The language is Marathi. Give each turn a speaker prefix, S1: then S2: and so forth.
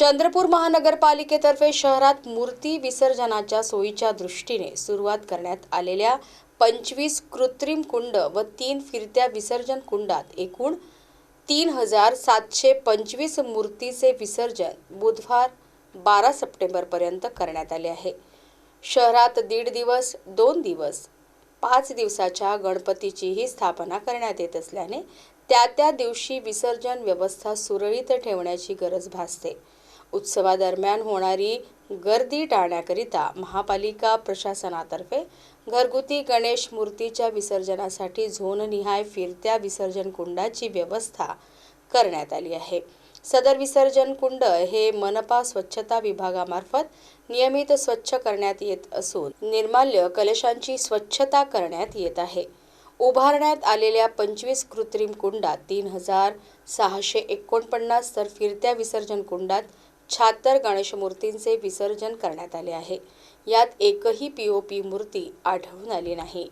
S1: चंद्रपूर महानगरपालिकेतर्फे शहरात मूर्ती विसर्जनाच्या सोयीच्या दृष्टीने सुरुवात करण्यात आलेल्या पंचवीस कृत्रिम कुंड व तीन फिरत्या विसर्जन कुंडात एकूण तीन हजार सातशे पंचवीस मूर्तीचे विसर्जन बुधवार बारा सप्टेंबरपर्यंत करण्यात आले आहे. शहरात दीड दिवस दोन दिवस पाच दिवसाच्या गणपतीचीही स्थापना करण्यात येत असल्याने त्या त्या दिवशी विसर्जन व्यवस्था सुरळीत ठेवण्याची गरज भासते. उत्सवादरम्यान होणारी गर्दी टाळण्याकरिता महापालिका प्रशासनातर्फे घरगुती गणेश मूर्तीच्या विसर्जनासाठी झोननिहाय फिरत्या विसर्जन कुंडाची व्यवस्था करण्यात आली आहे. सदर विसर्जन कुंड हे मनपा स्वच्छता विभागामार्फत नियमित स्वच्छ करण्यात येत असून निर्माल्य कलशांची स्वच्छता करण्यात येत आहे. उभारण्यात आलेल्या पंचवीस कृत्रिम कुंडात तीन हजार सहाशे एकोणपन्नास तर फिरत्या विसर्जन कुंडात शहात्तर गणेश मूर्तींचे विसर्जन करण्यात आले आहे. यात एकही पी ओ पी मूर्ती आढळून आली नाही.